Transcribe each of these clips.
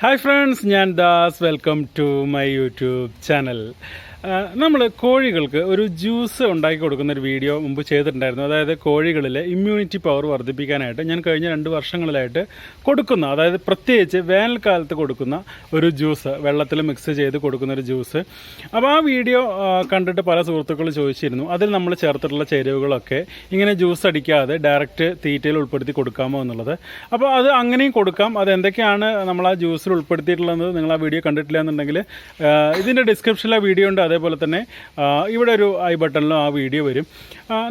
Hi friends ഞാൻ Das. Welcome to my YouTube channel നമ്മൾ കോഴികൾക്ക് ഒരു ജ്യൂസ് ഉണ്ടാക്കി കൊടുക്കുന്ന ഒരു വീഡിയോ മുമ്പ് ചെയ്തിട്ടുണ്ടായിരുന്നു. അതായത് കോഴികളിലെ ഇമ്മ്യൂണിറ്റി പവർ വർദ്ധിപ്പിക്കാനായിട്ട് ഞാൻ കഴിഞ്ഞ രണ്ട് വർഷങ്ങളിലായിട്ട് കൊടുക്കുന്ന അതായത് പ്രത്യേകിച്ച് വേനൽക്കാലത്ത് കൊടുക്കുന്ന ഒരു ജ്യൂസ് വെള്ളത്തിൽ മിക്സ് ചെയ്ത് കൊടുക്കുന്ന ഒരു ജ്യൂസ്. അപ്പോൾ ആ വീഡിയോ കണ്ടിട്ട് പല സുഹൃത്തുക്കൾ ചോദിച്ചിരുന്നു. അതിൽ നമ്മൾ ചേർത്തിട്ടുള്ള ചേരുവകളൊക്കെ ഇങ്ങനെ ജ്യൂസ് അടിക്കാതെ ഡയറക്റ്റ് തീറ്റയിൽ ഉൾപ്പെടുത്തി കൊടുക്കാമോ എന്നുള്ളത്. അപ്പോൾ അത് അങ്ങനെയും കൊടുക്കാം. അത് എന്തൊക്കെയാണ് നമ്മൾ ആ ജ്യൂസിൽ ഉൾപ്പെടുത്തിയിട്ടുള്ളത് നിങ്ങൾ ആ വീഡിയോ കണ്ടിട്ടില്ല എന്നുണ്ടെങ്കിൽ ഇതിന്റെ ഡിസ്ക്രിപ്ഷനിലെ വീഡിയോ ഉണ്ട്. അതേപോലെ തന്നെ ഇവിടെ ഒരു ഐ ബട്ടണിലും ആ വീഡിയോ വരും.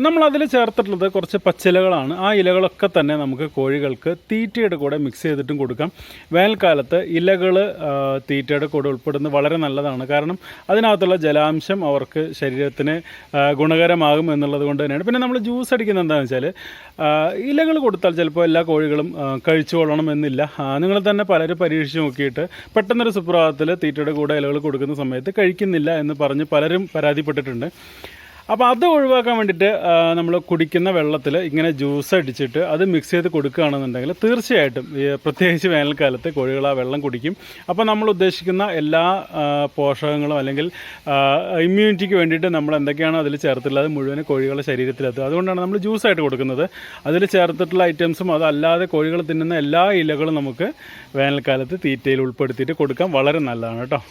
നമ്മളതിൽ ചേർത്തിട്ടുള്ളത് കുറച്ച് പച്ചിലകളാണ്. ആ ഇലകളൊക്കെ തന്നെ നമുക്ക് കോഴികൾക്ക് തീറ്റയുടെ കൂടെ മിക്സ് ചെയ്തിട്ടും കൊടുക്കാം. വേനൽക്കാലത്ത് ഇലകൾ തീറ്റയുടെ കൂടെ ഉൾപ്പെടുന്നത് വളരെ നല്ലതാണ്. കാരണം അതിനകത്തുള്ള ജലാംശം അവർക്ക് ശരീരത്തിന് ഗുണകരമാകും എന്നുള്ളത് കൊണ്ട് തന്നെയാണ്. പിന്നെ നമ്മൾ ജ്യൂസ് അടിക്കുന്നത് എന്താണെന്ന് വെച്ചാൽ ഇലകൾ കൊടുത്താൽ ചിലപ്പോൾ എല്ലാ കോഴികളും കഴിച്ചു കൊള്ളണം എന്നില്ല. നിങ്ങൾ തന്നെ പലരും പരീക്ഷിച്ച് നോക്കിയിട്ട് പെട്ടെന്നൊരു സുപ്രഭാതത്തിൽ തീറ്റയുടെ കൂടെ ഇലകൾ കൊടുക്കുന്ന സമയത്ത് കഴിക്കുന്നില്ല എന്ന് പറഞ്ഞ് പലരും പരാതിപ്പെട്ടിട്ടുണ്ട്. അപ്പോൾ അത് ഒഴിവാക്കാൻ വേണ്ടിയിട്ട് നമ്മൾ കുടിക്കുന്ന വെള്ളത്തിൽ ഇങ്ങനെ ജ്യൂസ് അടിച്ചിട്ട് അത് മിക്സ് ചെയ്ത് കൊടുക്കുകയാണെന്നുണ്ടെങ്കിൽ തീർച്ചയായിട്ടും പ്രത്യേകിച്ച് വേനൽക്കാലത്ത് കോഴികൾ ആ വെള്ളം കുടിക്കും. അപ്പോൾ നമ്മൾ ഉദ്ദേശിക്കുന്ന എല്ലാ പോഷകങ്ങളും അല്ലെങ്കിൽ ഇമ്മ്യൂണിറ്റിക്ക് വേണ്ടിയിട്ട് നമ്മൾ എന്തൊക്കെയാണോ അതിൽ ചേർത്തിട്ടുള്ളത് അത് മുഴുവൻ കോഴികളുടെ ശരീരത്തിലെത്തും. അതുകൊണ്ടാണ് നമ്മൾ ജ്യൂസായിട്ട് കൊടുക്കുന്നത്. അതിൽ ചേർത്തിട്ടുള്ള ഐറ്റംസും അതല്ലാതെ കോഴികൾ തിന്നുന്ന എല്ലാ ഇലകളും നമുക്ക് വേനൽക്കാലത്ത് തീറ്റയിൽ ഉൾപ്പെടുത്തിയിട്ട് കൊടുക്കാൻ വളരെ നല്ലതാണ് കേട്ടോ.